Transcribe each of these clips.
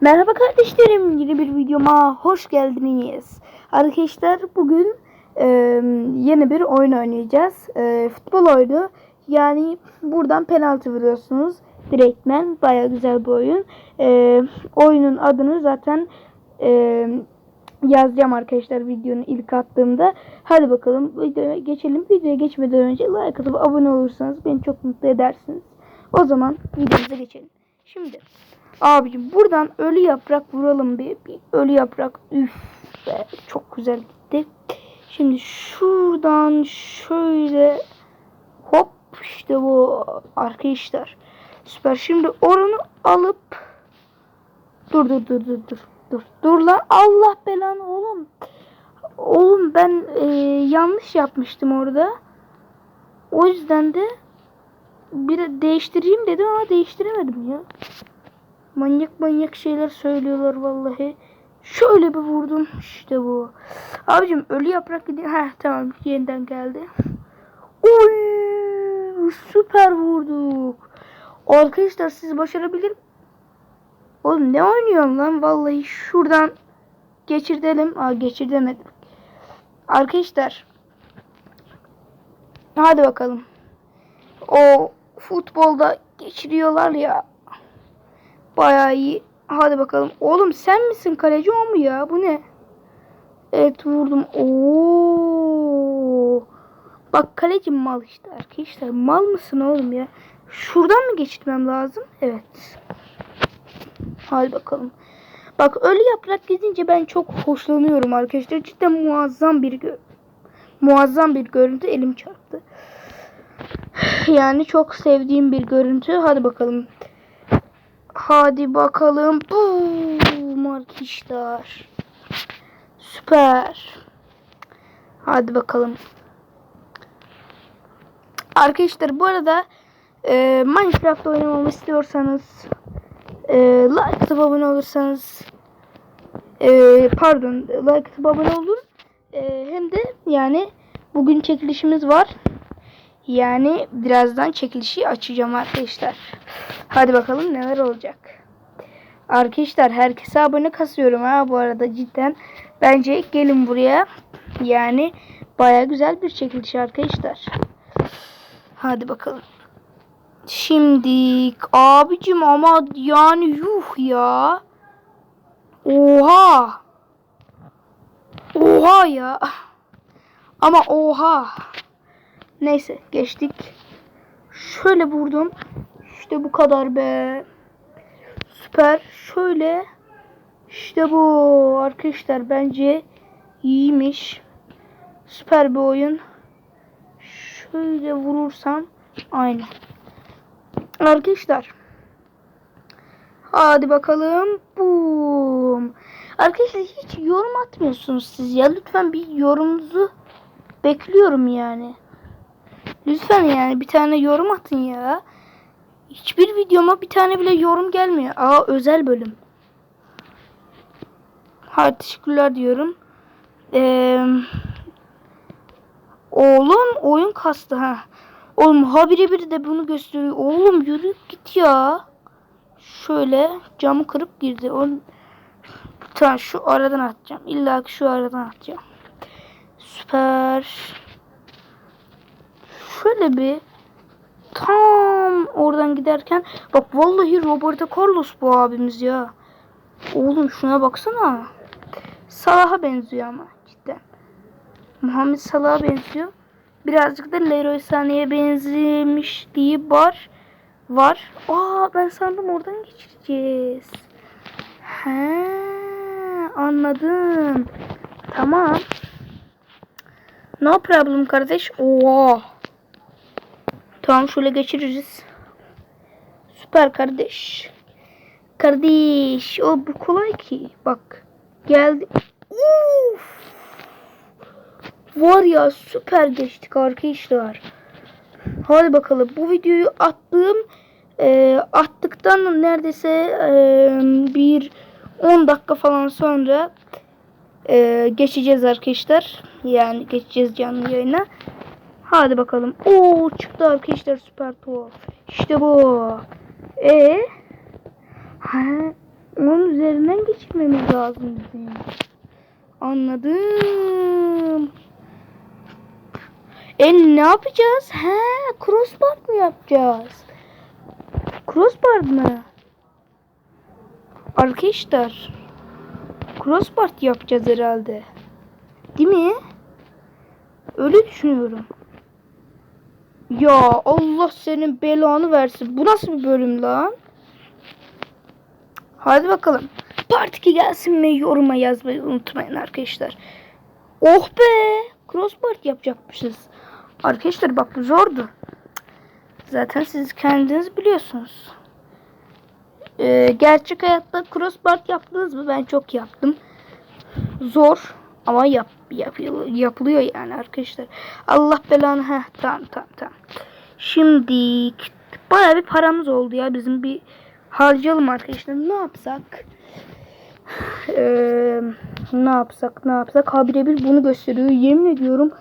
Merhaba kardeşlerim, yeni bir videoma hoş geldiniz. Arkadaşlar bugün e, yeni bir oyun oynayacağız. E, futbol oyunu. Yani buradan penaltı vuruyorsunuz. Direktmen baya güzel bir oyun. E, oyunun adını zaten e, yazacağım arkadaşlar videonun ilk attığımda. Hadi bakalım videoya geçelim. Videoya geçmeden önce like atıp abone olursanız beni çok mutlu edersiniz. O zaman videomuza geçelim. Şimdi Abicim buradan ölü yaprak vuralım bir. bir ölü yaprak. Üf be, çok güzel gitti. Şimdi şuradan şöyle hop işte bu arkadaşlar. Süper. Şimdi oranı alıp dur dur dur dur dur. Dur dur lan Allah belanı oğlum. Oğlum ben e, yanlış yapmıştım orada. O yüzden de bir de değiştireyim dedim ama değiştiremedim ya. Manyak manyak şeyler söylüyorlar vallahi. Şöyle bir vurdum. işte bu. Abicim ölü yaprak gidiyor. Heh tamam yeniden geldi. Oy süper vurduk. Arkadaşlar siz başarabilir Oğlum ne oynuyorsun lan vallahi şuradan geçirdelim. Aa geçir demedim. Arkadaşlar hadi bakalım. O futbolda geçiriyorlar ya. Bayağı iyi. Hadi bakalım. Oğlum sen misin kaleci o mu ya? Bu ne? Evet vurdum. Oo. Bak kaleci mal işte arkadaşlar. Mal mısın oğlum ya? Şuradan mı geçirmem lazım? Evet. Hadi bakalım. Bak ölü yaprak gidince ben çok hoşlanıyorum arkadaşlar. Cidden muazzam bir muazzam bir görüntü elim çarptı. Yani çok sevdiğim bir görüntü. Hadi bakalım. Hadi bakalım. Boom arkadaşlar. Süper. Hadi bakalım. Arkadaşlar bu arada e, Minecraft oynamamı istiyorsanız e, like atıp abone olursanız e, pardon like atıp abone olun. E, hem de yani bugün çekilişimiz var. Yani birazdan çekilişi açacağım arkadaşlar. Hadi bakalım neler olacak. Arkadaşlar herkese abone kasıyorum ha bu arada cidden. Bence gelin buraya. Yani baya güzel bir çekiliş arkadaşlar. Hadi bakalım. Şimdi abicim ama yani yuh ya. Oha. Oha ya. Ama oha. Neyse geçtik. Şöyle vurdum. İşte bu kadar be. Süper. Şöyle. İşte bu arkadaşlar bence iyiymiş. Süper bir oyun. Şöyle vurursam aynı. Arkadaşlar. Hadi bakalım. Boom. Arkadaşlar hiç yorum atmıyorsunuz siz ya. Lütfen bir yorumunuzu bekliyorum yani. Lütfen yani bir tane yorum atın ya. Hiçbir videoma bir tane bile yorum gelmiyor. Aa özel bölüm. Hadi teşekkürler diyorum. Ee, oğlum oyun kastı ha. Oğlum habire biri de bunu gösteriyor. Oğlum yürü git ya. Şöyle camı kırıp girdi. Oğlum, tamam şu aradan atacağım. İlla ki şu aradan atacağım. Süper. Şöyle bir tam oradan giderken bak vallahi Roberto Carlos bu abimiz ya. Oğlum şuna baksana. Salah'a benziyor ama cidden. Muhammed Salah'a benziyor. Birazcık da Leroy Sané'ye benzemişliği var. Var. Aa ben sandım oradan geçeceğiz. He, anladım. Tamam. No problem kardeş. Oha. Tamam şöyle geçiririz. Süper kardeş. Kardeş. O bu kolay ki. Bak. Geldi. Uf. Var ya süper geçtik arkadaşlar. Hadi bakalım. Bu videoyu attığım e, attıktan neredeyse e, bir 10 dakika falan sonra e, geçeceğiz arkadaşlar. Yani geçeceğiz canlı yayına. Hadi bakalım. Oo çıktı arkadaşlar süper tuhaf. İşte bu. E ha Onun üzerinden geçirmemiz lazım bizim. Anladım. E ne yapacağız? He, crossbar mı yapacağız? Crossbar mı? Arkadaşlar. Crossbar yapacağız herhalde. Değil mi? Öyle düşünüyorum. Ya Allah senin belanı versin. Bu nasıl bir bölüm lan? Hadi bakalım. Part 2 gelsin ve yoruma yazmayı unutmayın arkadaşlar. Oh be! Crossbar yapacakmışız. Arkadaşlar bak bu zordu. Zaten siz kendiniz biliyorsunuz. Ee, gerçek hayatta crossbar yaptınız mı? Ben çok yaptım. Zor ama yap, yapıyor, yapılıyor yani arkadaşlar. Allah belanı. Heh, tamam tamam tamam. Şimdi baya bir paramız oldu ya. Bizim bir harcayalım arkadaşlar. Ne yapsak? Ee, ne yapsak ne yapsak? Ha birebir bunu gösteriyor. Yemin ediyorum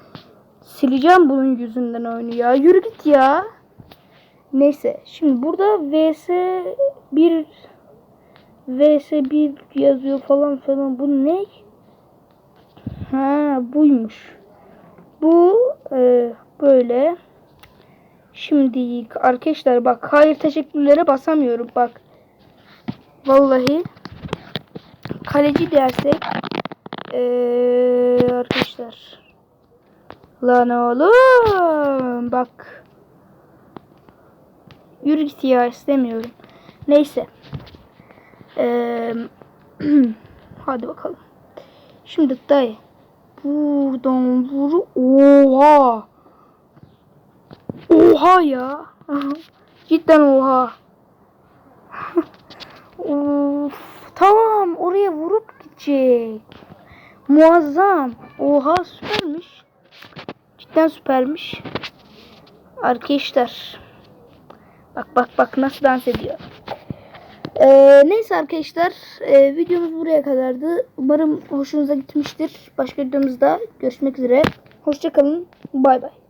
sileceğim bunun yüzünden oyunu ya. Yürü git ya. Neyse. Şimdi burada vs 1 vs 1 yazıyor falan falan. Bu ne? Ha buymuş. Bu e, böyle. Şimdi arkadaşlar bak hayır teşekkürlere basamıyorum bak. Vallahi kaleci dersek ee, arkadaşlar lan oğlum bak yürü git ya istemiyorum neyse ee, hadi bakalım şimdi dayı buradan vur oha oha ya cidden oha Of, tamam oraya vurup gidecek. Muazzam. Oha süpermiş. Cidden süpermiş. Arkadaşlar. Bak bak bak nasıl dans ediyor. Ee, neyse arkadaşlar. E, videomuz buraya kadardı. Umarım hoşunuza gitmiştir. Başka videomuzda görüşmek üzere. Hoşçakalın. Bay bay.